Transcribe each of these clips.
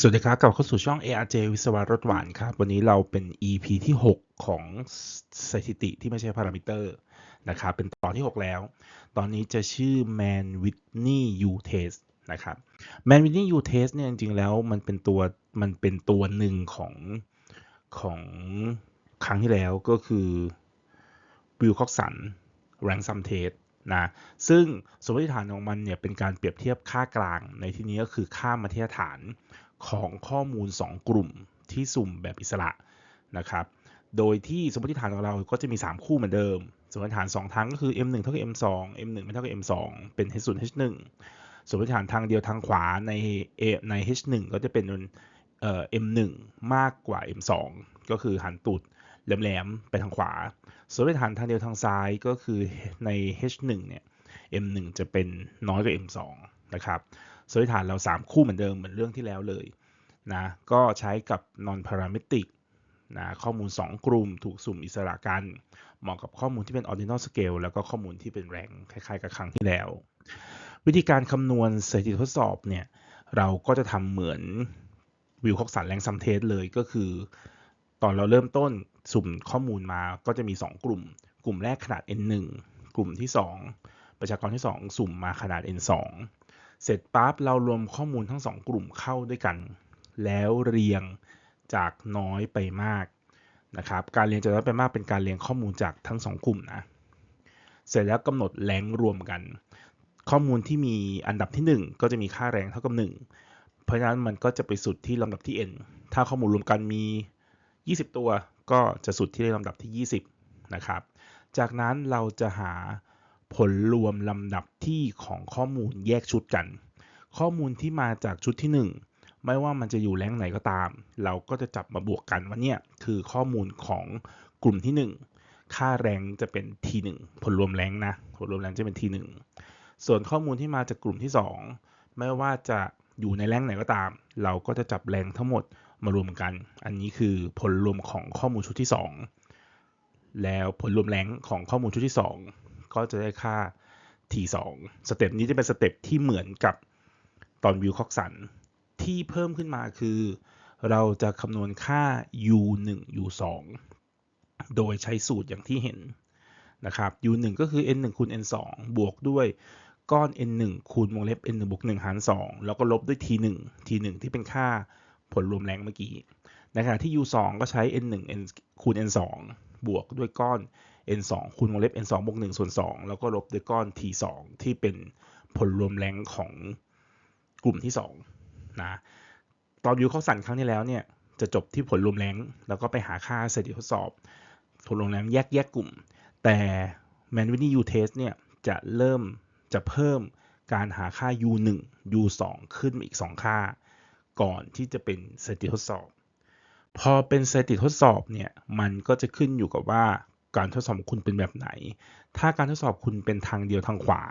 สวัสดีครับกลับเข้าสู่ช่อง ARJ วิศวะรถหวานครับ วันนี้เราเป็น EP ที่ 6 ของสถิติที่ไม่ใช่พารามิเตอร์นะครับ เป็นตอนที่ 6 แล้ว ตอนนี้จะชื่อ Man Whitney U Test นะครับ Man Whitney U Test เนี่ยจริงๆแล้วมันเป็นตัวมันเป็นตัวหนึ่งของของครั้งที่แล้วก็คือวิลคอกสัน Ransom Test นะซึ่งสมมติฐานของมันเนี่ยเป็นการเปรียบเทียบค่ากลางในที่นี้ก็คือค่ามาตรฐาน ของข้อมูล 2 กลุ่มที่สุ่มแบบอิสระนะครับ โดยที่สมมติฐานของเราก็จะมี 3 คู่เหมือนเดิม สมมติฐาน 2 ทางก็คือ m1 เท่ากับ m2 m1 ไม่เท่ากับ m2 เป็น h0 h1 สมมติฐานทางเดียวทางขวาใน A ใน h1 ก็จะเป็นเอ่อ m1 มากกว่า m2 ก็คือหันตูดแหลมๆไปทางขวาสมมติฐานทางเดียวทางซ้ายก็คือใน h1 เนี่ย m1 จะเป็นน้อยกว่า m2 นะครับ สมมติฐานเรา 3 คู่เหมือนเดิมเหมือนเรื่องที่แล้วเลยนะก็ใช้กับ non parametric นะข้อมูล 2 กลุ่มถูกสุ่มอิสระกัน เหมาะกับข้อมูลที่เป็น ordinal scale แล้วก็ข้อมูลที่เป็นแรงคล้ายๆ กับครั้งที่แล้ว วิธีการคำนวณสถิติทดสอบเนี่ยเราก็จะทำเหมือนวิวคอกสันแรงซัมเทสเลยก็คือ ตอนเราเริ่มต้นสุ่มข้อมูลมาก็จะมี 2 กลุ่ม กลุ่มแรกขนาด n1 กลุ่มที่ 2 ประชากรที่ 2 สุ่มมาขนาด n2 เสร็จปั๊บเรารวมข้อมูลทั้ง2กลุ่มเข้าด้วยกัน แล้วเรียงจากน้อยไปมากนะครับ การเรียงจากน้อยไปมากเป็นการเรียงข้อมูลจากทั้ง2กลุ่มนะ เสร็จแล้วกำหนดแรงรวมกัน ข้อมูลที่มีอันดับที่ 1 ก็จะมีค่าแรงเท่ากับ 1 เพราะฉะนั้นมันก็จะไปสุดที่ลำดับที่ n ถ้าข้อมูลรวมกันมี 20 ตัวก็จะสุดที่ลำดับที่ 20 นะครับ จากนั้นเราจะหา ผลรวมลำดับที่ของข้อมูลแยกชุดกัน ข้อมูลที่มาจากชุดที่ 1 ไม่ว่ามันจะอยู่แรงไหนก็ตาม เราก็จะจับมาบวกกันว่าเนี่ยคือข้อมูลของกลุ่มที่ 1 ค่าแรงจะเป็น t1 ผลรวมแรงนะ ผลรวมแรงจะเป็น t1 ส่วนข้อมูลที่มาจากกลุ่มที่ 2 ไม่ว่าจะอยู่ในแรงไหนก็ตาม เราก็จะจับแรงทั้งหมดมารวมกัน อันนี้คือผลรวมของข้อมูลชุดที่ 2 แล้วผลรวมแรงของข้อมูลชุดที่ 2 ก็จะได้ค่า t2 สเต็ปนี้จะเป็นสเต็ปที่เหมือนกับตอนวิวคอกสันที่เพิ่มขึ้นมาคือ เราจะคำนวณค่า u1 u2 โดยใช้สูตรอย่างที่เห็นนะครับ u1 ก็คือ n1 คูณ n2 บวกด้วยก้อน n1 คูณวงเล็บ n1 บวก1หาร 2 แล้วก็ลบด้วย t1 t1 ที่เป็นค่าผลรวมแรงเมื่อกี้ ในขณะที่ u2 ก็ใช้ n1 n คูณ n2 บวกด้วยก้อน n2 คูณวงเล็บ n2 บวก1ส่วน2แล้วก็ลบด้วยก้อน t2 ที่เป็นผลรวมแรงของกลุ่มที่2นะตอนวิวเข้าสั่นครั้งที่แล้วเนี่ยจะจบที่ผลรวมแรงแล้วก็ไปหาค่าสถิติทดสอบ ผลรวมแรงแยกแยกกลุ่ม แต่ Man w i t n e y U Test เนี่ยจะเริ่มจะเพิ่มการหาค่า U1 U2 ขึ้นมาอีก 2 ค่า ก่อนที่จะเป็นสถิติทดสอบ พอเป็นสถิติทดสอบเนี่ยมันก็จะขึ้นอยู่กับว่า การทดสอบคุณเป็นแบบไหน ถ้าการทดสอบคุณเป็นทางเดียวทางขวา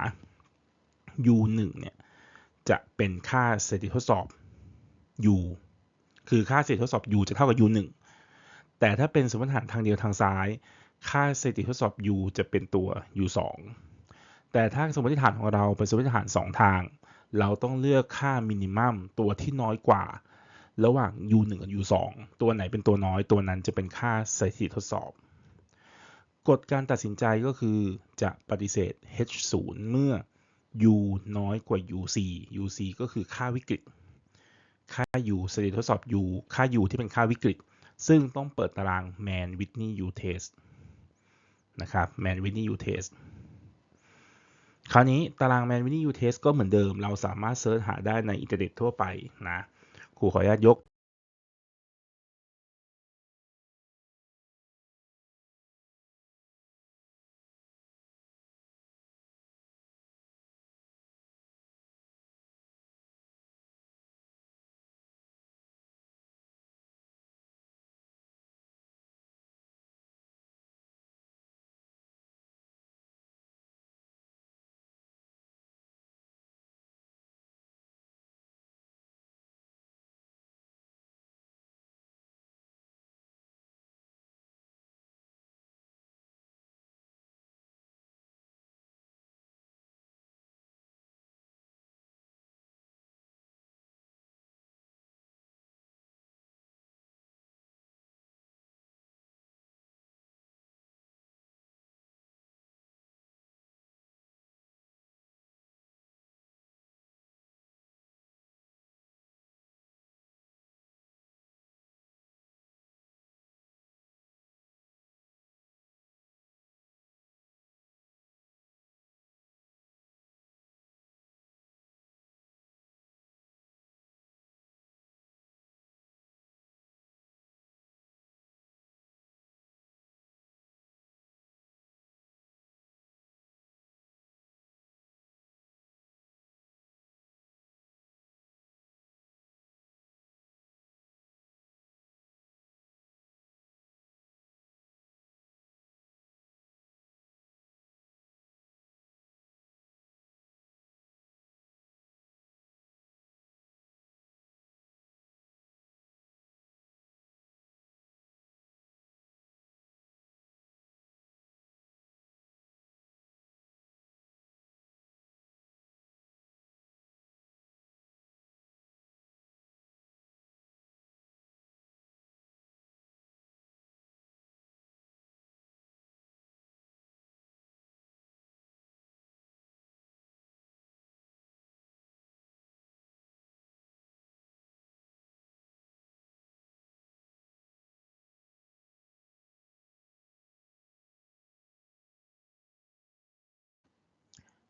U1 เนี่ยจะเป็นค่าสถิตทดสอบ U คือค่าสถิตทดสอบ U จะเท่ากับ U1 แต่ถ้าเป็นสมมติฐานทางเดียวทางซ้าย ค่าสถิตทดสอบ U จะเป็นตัว U2 แต่ถ้าสมมติฐานของเราเป็นสมมติฐาน 2 ทาง เราต้องเลือกค่ามินิมัมตัวที่น้อยกว่า ระหว่าง U1 กับ U2 ตัวไหนเป็นตัวน้อยตัวนั้นจะเป็นค่าสถิติทดสอบ กฎการตัดสินใจก็คือจะปฏิเสธ H0 เมื่อ U น้อยกว่า UC UC ก็คือค่าวิกฤต ค่า U สถิติทดสอบ U ค่า U ที่เป็นค่าวิกฤต ซึ่งต้องเปิดตาราง Man Whitney U Test นะครับ Man Whitney U Test คราวนี้ตาราง Man Whitney U Test ก็เหมือนเดิม เราสามารถเซิร์ชหาได้ในอินเทอร์เน็ตทั่วไปนะครูขออนุญาตยก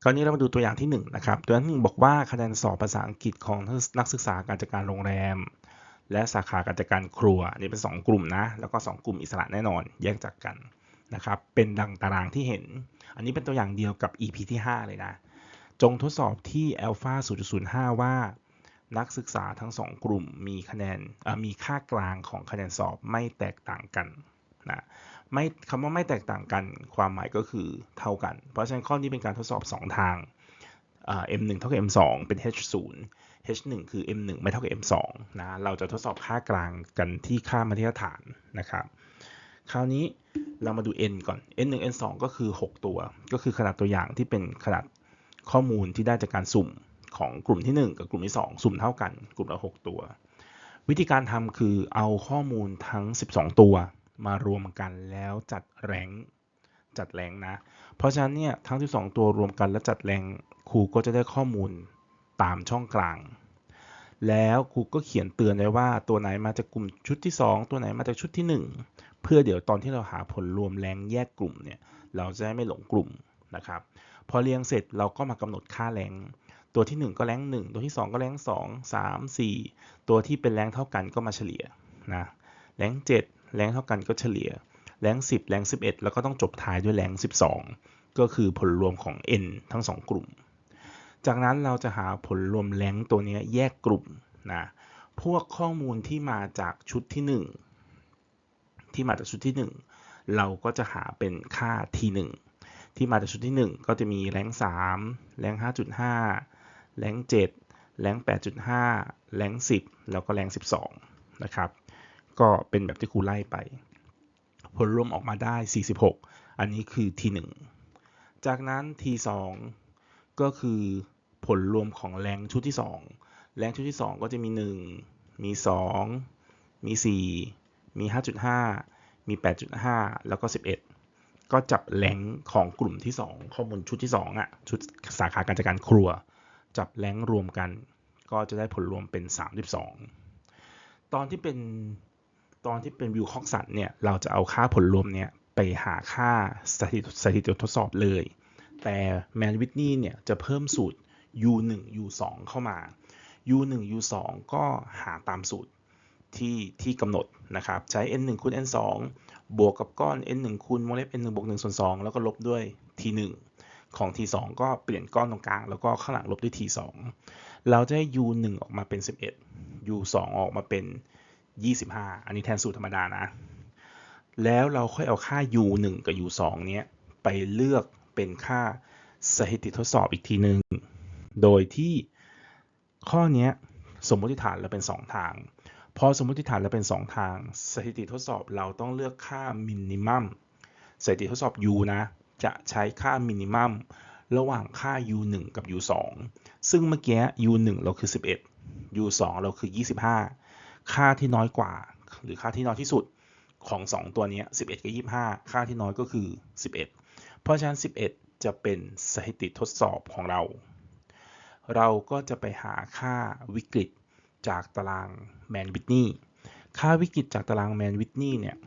คราวนี้เรามาดูตัวอย่างที่1นงนะครับ ตัวอย่างที่หนึ่งบอกว่าคะแนนสอบภาษาอังกฤษของนักศึกษาการจัดการโรงแรม และสาขาการจัดการครัวนนี้เป็น 2 กลุ่มนะ แล้วก็ 2 กลุ่มอิสระแน่นอนแยกจากกันนะครับ เป็นดังตารางที่เห็น อันนี้เป็นตัวอย่างเดียวกับ EP ที่ 5 เลยนะ จงทดสอบที่ alpha 0.05 ว่า นักศึกษาทั้ง 2 กลุ่มมีคะแนนมีค่ากลางของคะแนนสอบไม่แตกต่างกันนะ ไม่คำว่าไม่แตกต่างกันความหมายก็คือเท่ากัน เพราะฉะนั้นข้อนี้เป็นการทดสอบ 2 ทาง m1 เท่ากับ m2 เป็น h0 h1 คือ m1 ไม่เท่ากับ m2 นะเราจะทดสอบค่ากลางกันที่ค่ามาตรฐานนะครับ คราวนี้เรามาดู n ก่อน n1 n2 ก็คือ 6 ตัว ก็คือขนาดตัวอย่างที่เป็นขนาดข้อมูลที่ได้จากการสุ่มของกลุ่มที่ 1 กับกลุ่มที่ 2 สุ่มเท่ากัน กลุ่มละ 6 ตัว วิธีการทำคือเอาข้อมูลทั้ง 12 ตัว มารวมกันแล้วจัดแรงจัดแรงนะ เพราะฉะนั้นเนี่ยทั้ง 12 ตัวรวมกันแล้วจัดแรงครูก็จะได้ข้อมูลตามช่องกลาง แล้วครูก็เขียนเตือนไว้ว่าตัวไหนมาจากกลุ่มชุดที่ 2 ตัวไหนมาจากชุดที่ 1 เพื่อเดี๋ยวตอนที่เราหาผลรวมแรงแยกกลุ่มเนี่ยเราจะได้ไม่หลงกลุ่มนะครับ พอเรียงเสร็จเราก็มากำหนดค่าแรง ตัวที่ 1 ก็แรง1 ตัวที่ 2 ก็แรง2 3 4 ตัวที่เป็นแรงเท่ากันก็มาเฉลี่ยนะแรง7 แรงเท่ากันก็เฉลี่ย แรง10 แรง 11 แล้วก็ต้องจบท้ายด้วยแรง 12 ก็คือผลรวมของ n ทั้ง 2 กลุ่ม จากนั้นเราจะหาผลรวมแรงตัวนี้แยกกลุ่มนะพวกข้อมูลที่มาจากชุดที่ 1 ที่มาจากชุดที่ 1 เราก็จะหาเป็นค่า t 1 ที่มาจากชุดที่ 1 ก็จะมีแรง3แรง 5.5 แรง 7 แรง 8.5 แรง 10 แล้วก็แรง 12 นะครับ ก็เป็นแบบที่ครูไล่ไป ผลรวมออกมาได้ 46 อันนี้คือ T1 จากนั้น T2 ก็คือผลรวมของแรงชุดที่ 2 แรงชุดที่ 2 ก็จะมี 1 มี 2 มี 4 มี 5.5 มี 8.5 แล้วก็ 11 ก็จับแรงของกลุ่มที่ 2 ข้อมูลชุดที่ 2อะชุดสาขาการจัดการครัว จับแรงรวมกัน ก็จะได้ผลรวมเป็น 32 ตอนที่เป็น ตอนที่เป็นวิวคอกสันเนี่ยเราจะเอาค่าผลรวมเนี่ยไปหาค่าสถิติสถิติทดสอบเลย แต่แมนวิทนี่เนี่ยจะเพิ่มสูตร u1 u2 เข้ามา u1 u2 ก็หาตามสูตรที่ที่กำหนดนะครับ ใช้ n1 คูณ n2 บวกกับก้อน n1 คูณวงเล็บ n1 บวก1ส่วน2แล้วก็ลบด้วย t1 ของ t2 ก็เปลี่ยนก้อนตรงกลาง แล้วก็ข้างหลังลบด้วย t2 เราจะได้ u1 ออกมาเป็น 11 u2 ออกมาเป็น 25 อันนี้แทนสูตรธรรมดานะ แล้วเราค่อยเอาค่า u 1กับ u 2เนี้ยไปเลือกเป็นค่าสถิติทดสอบอีกทีหนึ่ง โดยที่ข้อนี้สมมติฐานเราเป็น 2 ทาง พอสมมติฐานเราเป็น 2 ทาง สถิติทดสอบเราต้องเลือกค่ามินิมัมสถิติทดสอบ u นะ จะใช้ค่ามินิมัมระหว่างค่า u 1กับ u 2ซึ่งเมื่อกี้ u 1เราคือ 11 u 2เราคือ 25 ค่าที่น้อยกว่า หรือค่าที่น้อยที่สุดของ 2 ตัวนี้ 11 กับ 25 ค่าที่น้อยก็คือ 11 เพราะฉะนั้น 11 จะเป็นสถิติทดสอบของเรา เราก็จะไปหาค่าวิกฤตจากตารางแมนวิทนีค่าวิกฤตจากตารางแมนวิทนีเนี่ย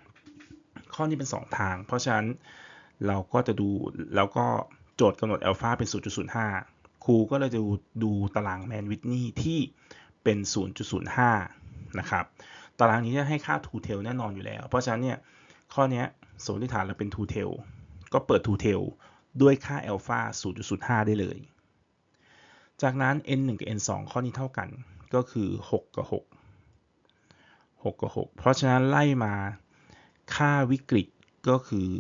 ข้อนี้เป็น 2 ทาง เพราะฉะนั้นเราก็จะดู แล้วก็โจทย์กำหนดอัลฟาเป็น 0.05 ครูก็เลยจะดูตารางแมนวิทนีที่เป็น 0.05 นะครับ ตารางนี้จะให้ค่า two tail แน่นอนอยู่แล้ว เพราะฉะนั้นเนี่ยข้อนี้สมมติฐานเราเป็น two tail ก็เปิด two tail ด้วยค่า alpha 0.05 ได้เลย จากนั้น n 1กับ n 2ข้อนี้เท่ากันก็คือ 6 กับ 6 6 กับ 6 เพราะฉะนั้นไล่มาค่าวิกฤตก็คือ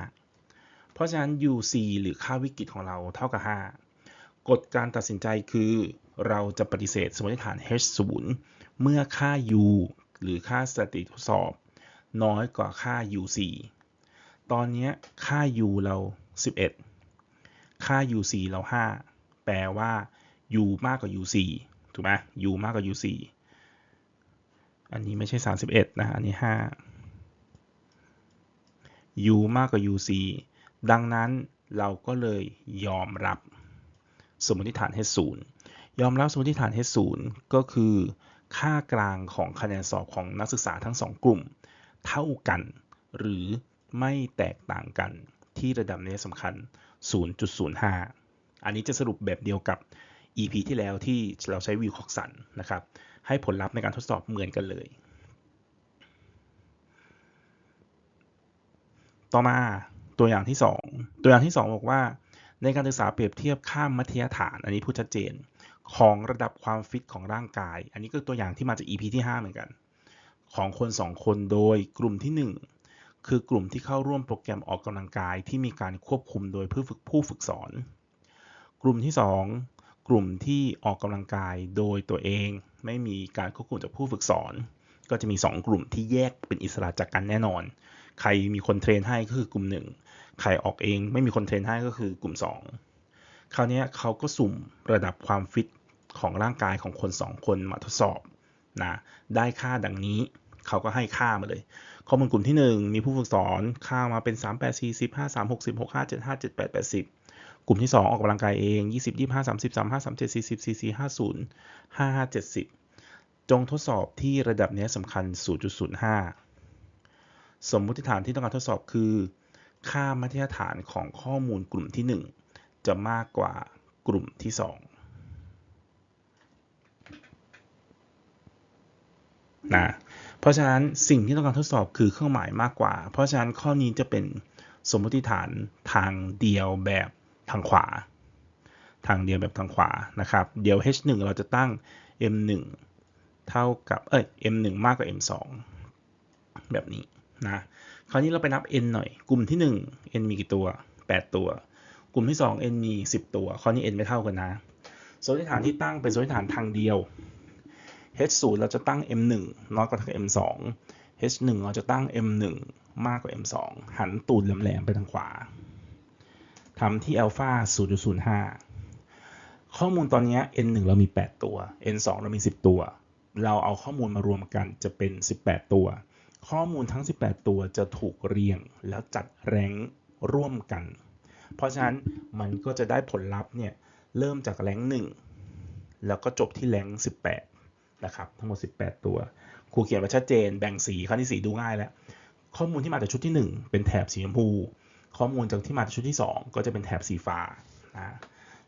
5 เพราะฉะนั้น UC หรือค่าวิกฤตของเราเท่ากับ 5 กฎการตัดสินใจคือเราจะปฏิเสธสมมติฐาน H0 เมื่อค่า u หรือค่าสติทดสอบ น้อยกว่าค่า uc ตอนนี้ค่า u เรา 11 ค่า uc เรา 5 แปลว่า u มากกว่า uc ถูกไหม u มากกว่า uc อันนี้ไม่ใช่ 31 นะ อันนี้ 5 u มากกว่า uc ดังนั้นเราก็เลยยอมรับสมมติฐาน H0 ยอมรับสมมติฐาน H0 ก็คือ ค่ากลางของคะแนนสอบของนักศึกษาทั้ง 2 กลุ่ม เท่ากัน หรือไม่แตกต่างกันที่ระดับนี้สำคัญ 0.05 อันนี้จะสรุปแบบเดียวกับ EP ที่แล้วที่เราใช้วิวคอกสันนะครับ ให้ผลลัพธ์ในการทดสอบเหมือนกันเลย ต่อมาตัวอย่างที่ 2 ตัวอย่างที่ 2 บอกว่า ในการศึกษาเปรียบเทียบค่ามัธยฐาน อันนี้พูดชัดเจน ของระดับความฟิตของร่างกาย อันนี้ก็ตัวอย่างที่มาจาก EP ที่ 5 เหมือนกัน ของคน 2 คนโดยกลุ่มที่ 1 คือกลุ่มที่เข้าร่วมโปรแกรมออกกำลังกายที่มีการควบคุมโดยผู้ฝึกผู้ฝึกสอน กลุ่มที่ 2 กลุ่มที่ออกกำลังกายโดยตัวเอง ไม่มีการควบคุมจากผู้ฝึกสอน ก็จะมี 2 กลุ่มที่แยกเป็นอิสระจากกันแน่นอน ใครมีคนเทรนให้ก็คือกลุ่ม 1 ใครออกเองไม่มีคนเทรนให้ก็คือกลุ่ม 2 คราวนี้เขาก็สุ่มระดับความฟิตของร่างกายของคน 2 คนมาทดสอบนะได้ค่าดังนี้เขาก็ให้ค่ามาเลย ข้อมูลกลุ่มที่ 1 มีผู้ฝึกสอนค่ามาเป็น 3 8 4 0 5 3 6 0 6 5 7 5 7 8 8 0 กลุ่มที่ 2 ออกกำลังกายเอง 20 25 30 35 37 40 44 50 55 70 จงทดสอบที่ระดับนี้สำคัญ 0.05 สมมติฐานที่ต้องการทดสอบคือ ค่ามาตรฐานของข้อมูลกลุ่มที่1 จะมากกว่ากลุ่มที่ 2 นะ เพราะฉะนั้นสิ่งที่ต้องการทดสอบคือเครื่องหมายมากกว่า เพราะฉะนั้นข้อนี้จะเป็นสมมติฐานทางเดียวแบบทางขวา ทางเดียวแบบทางขวานะครับ เดี๋ยว h1 เราจะตั้ง m1 เท่ากับ เอ้ย m1 มากกว่า m2 แบบนี้นะ คราวนี้เราไปนับ n หน่อย กลุ่มที่ 1 n มีกี่ตัว 8 ตัว กลุ่มที่2 n มี 10 ตัว ข้อนี้ n ไม่เท่ากันนะ สมมติฐานที่ตั้งเป็นสมมติฐานทางเดียว h 0เราจะตั้ง m 1น้อยกว่า m 2 h 1เราจะตั้ง m 1มากกว่า m 2หันตูดแหลมๆไปทางขวาทำที่ alpha 0.05 ข้อมูลตอนนี้ n 1เรามี 8 ตัว n 2เรามี 10 ตัว เราเอาข้อมูลมารวมกันจะเป็น 18 ตัว ข้อมูลทั้ง 18 ตัวจะถูกเรียงแล้วจัดแรงร่วมกัน เพราะฉะนั้นมันก็จะได้ผลลัพธ์เนี่ยเริ่มจากแรง1แล้วก็จบที่แรง18นะครับทั้งหมด 18 ตัวครูเขียนไว้ชัดเจนแบ่งสีข้อที่สีดูง่ายแล้ว ข้อมูลที่มาจากชุดที่ 1 เป็นแถบสีชมพู ข้อมูลจากที่มาจากชุดที่ 2 ก็จะเป็นแถบสีฟ้านะ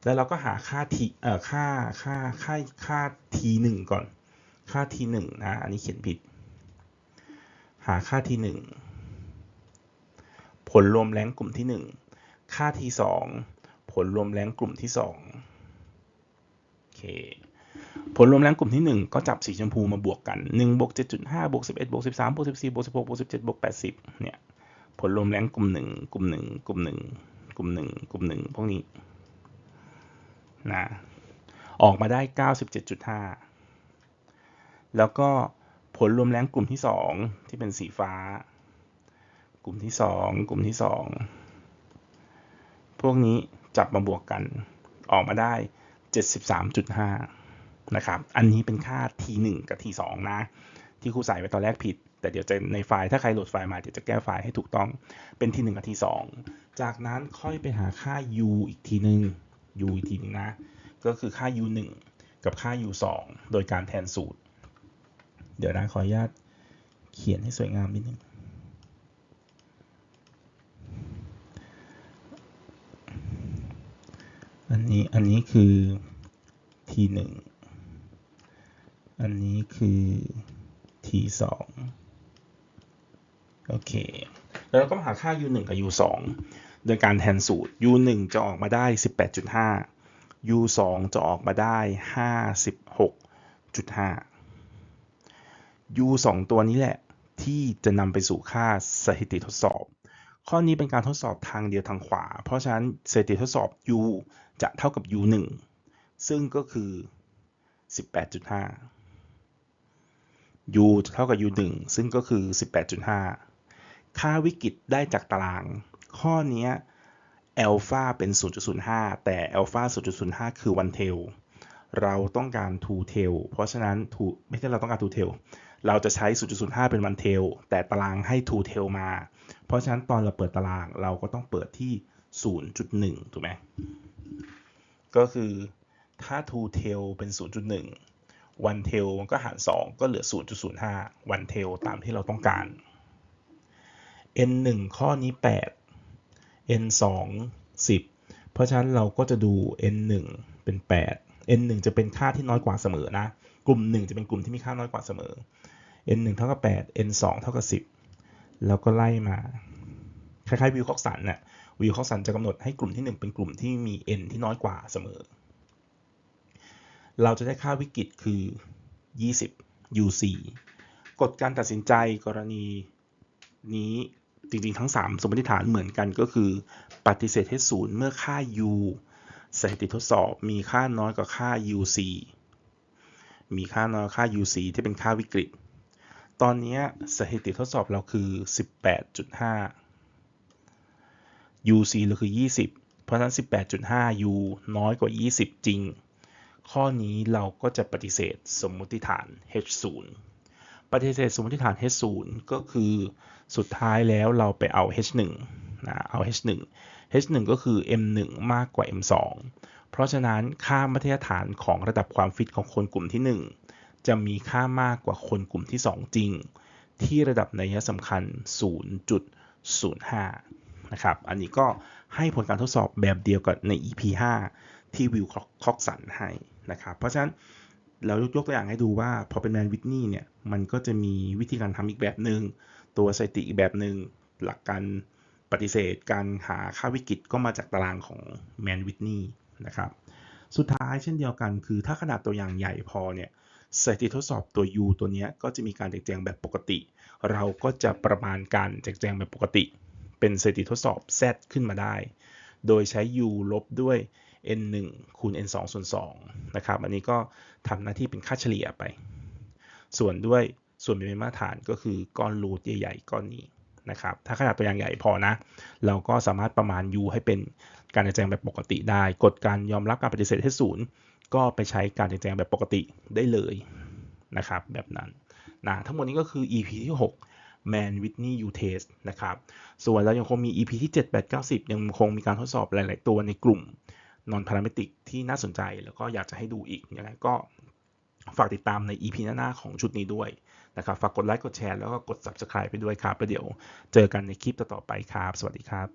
แล้วเราก็หาค่าทีเอ่อค่าค่าค่าค่าทีหนึ่งก่อน ค่าทีหนึ่งนะอันนี้เขียนผิด หาค่าทีหนึ่งผลรวมแรงกลุ่มที่ 1 ค่าทีสองผลรวมแรงกลุ่มที่2โอเคผลรวมแรงกลุ่มที่ 1 ก็จับสีชมพูมาบวกกัน1บวก7.5บวก11บวก13บวก14บวก16บวก17บวก80เนี่ยผลรวมแรงกลุ่ม 1 กลุ่ม 1 กลุ่ม 1 กลุ่ม 1 กลุ่ม 1 พวกนี้นะออกมาได้ 97.5 แล้วก็ผลรวมแรงกลุ่มที่ 2 ที่เป็นสีฟ้า กลุ่มที่ 2 กลุ่มที่ 2 พวกนี้จับมาบวกกันออกมาได้ 73.5 นะครับ อันนี้เป็นค่า t1 กับ t2 นะ ที่ครูใส่ไว้ตอนแรกผิด แต่เดี๋ยวจะในไฟล์ถ้าใครโหลดไฟล์มาเดี๋ยวจะแก้ไฟล์ให้ถูกต้องเป็น t1 กับ t2 จากนั้นค่อยไปหาค่า u อีกทีหนึ่ง u อีกทีนึงนะ ก็คือค่า u1 กับค่า u2 โดยการแทนสูตร เดี๋ยวนะขออนุญาตเขียนให้สวยงามนิดนึง อันนี้อันนี้คือ t1 อันนี้คือ t2 โอเค แล้วเราก็มาหาค่า u1 กับ u2 โดยการแทนสูตร u1 จะออกมาได้ 18.5 u2 จะออกมาได้ 56.5 u 2ตัวนี้แหละที่จะนำไปสู่ค่าสถิติทดสอบ ข้อนี้เป็นการทดสอบทางเดียวทางขวา เพราะฉะนั้นสถิติทดสอบ u จะเท่ากับ u 1ซึ่งก็คือ 18.5 u จะเท่ากับ u 1ซึ่งก็คือ 18.5 ค่าวิกฤตได้จากตาราง ข้อนี้อัลฟาเป็น 0.05 แต่อัลฟา0.05 คือ one tail เราต้องการ two tail เพราะฉะนั้น two ไม่ใช่เราต้องการ two tail เราจะใช้ 0.05 เป็น one tail แต่ตารางให้ two tail มา เพราะฉะนั้นตอนเราเปิดตารางเราก็ต้องเปิดที่ 0.1 ถูกไหม ก็คือถ้า two tail เป็น 0.1 one tail มันก็หาร 2 ก็เหลือ 0.05 one tail ตามที่เราต้องการ n 1ข้อนี้ 8 n 2 10 เพราะฉะนั้นเราก็จะดู n 1เป็น 8 n 1จะเป็นค่าที่น้อยกว่าเสมอนะ กลุ่ม 1 จะเป็นกลุ่มที่มีค่าน้อยกว่าเสมอ n 1เท่ากับ8 n 2เท่ากับ10 แล้วก็ไล่มา คล้ายๆวิวคอกสันน่ะวิวคอกสันจะกำหนดให้กลุ่มที่ 1 เป็นกลุ่มที่มี n ที่น้อยกว่าเสมอ เราจะได้ค่าวิกฤตคือ 20 UC กฎการตัดสินใจกรณีนี้จริงๆ ทั้ง 3 สมมติฐานเหมือนกันก็คือ ปฏิเสธให้ศูนย์เมื่อค่า u สถิติทดสอบมีค่าน้อยกว่าค่า uc มีค่าน้อยค่า uc ที่เป็นค่าวิกฤต ตอนนี้สถิติทดสอบเราคือ 18.5 uc เราคือ 20 เพราะฉะนั้น 18.5 u น้อยกว่า 20 จริง ข้อนี้เราก็จะปฏิเสธสมมติฐาน h0 ปฏิเสธสมมติฐาน h0 ก็คือสุดท้ายแล้วเราไปเอา h1 นะเอา h1 h1 ก็คือ m1 มากกว่า m2 เพราะฉะนั้นค่ามาตรฐานของระดับความฟิตของคนกลุ่มที่ 1 จะมีค่ามากกว่าคนกลุ่มที่ 2 จริง ที่ระดับนัยสำคัญ 0.05 นะครับ อันนี้ก็ให้ผลการทดสอบแบบเดียวกับใน EP 5 ที่วิวคอกสันให้นะครับ เพราะฉะนั้นเรายกตัวอย่างให้ดูว่าพอเป็นแมนวิทนี่เนี่ย มันก็จะมีวิธีการทำอีกแบบหนึง่งตัวสถิติอีกแบบหนึง่งหลักการ ปฏิเสธการหาค่าวิกฤตก็มาจากตารางของแมนวิทนี่นะครับสุดท้ายเช่นเดียวกันคือถ้าขนาดตัวอย่างใหญ่พอเนี่ยสถิติทดสอบตัว u ตัวนี้ก็จะมีการแจกแจงแบบปกติ เราก็จะประมาณการแจกแจงแบบปกติ เป็นสถิติทดสอบ z ขึ้นมาได้ โดยใช้ u ลบด้วย n 1คูณ n 2ส่วน2นะครับอันนี้ก็ทำหน้าที่เป็นค่าเฉลี่ยไป ส่วนด้วยส่วนเป็นมาตรฐานก็คือก้อนรูทใหญ่ๆก้อนนี้ นะครับ ถ้าขนาดตัวอย่างใหญ่พอนะ เราก็สามารถประมาณ u ให้เป็นการแจกแจงแบบปกติได้กฎการยอมรับการปฏิเสธให้ศูนย์ก็ไปใช้การแจกแจงแบบปกติได้เลยนะครับ แบบนั้นนะทั้งหมดนี้ก็คือ EP ที่ 6 Man Whitney U Test นะครับ ส่วนเรายังคงมี EP ที่ 7 8 9 10ยังคงมีการทดสอบหลาย ๆ ตัวในกลุ่ม non parametric ที่น่าสนใจแล้วก็อยากจะให้ดูอีกยังไงก็ฝากติดตามใน EP หน้า ๆ ของชุดนี้ด้วย นะครับฝากกดไลค์กดแชร์แล้วก็กด subscribe ไปด้วยครับแล้วเดี๋ยวเจอกันในคลิปต่อๆไปครับ สวัสดีครับ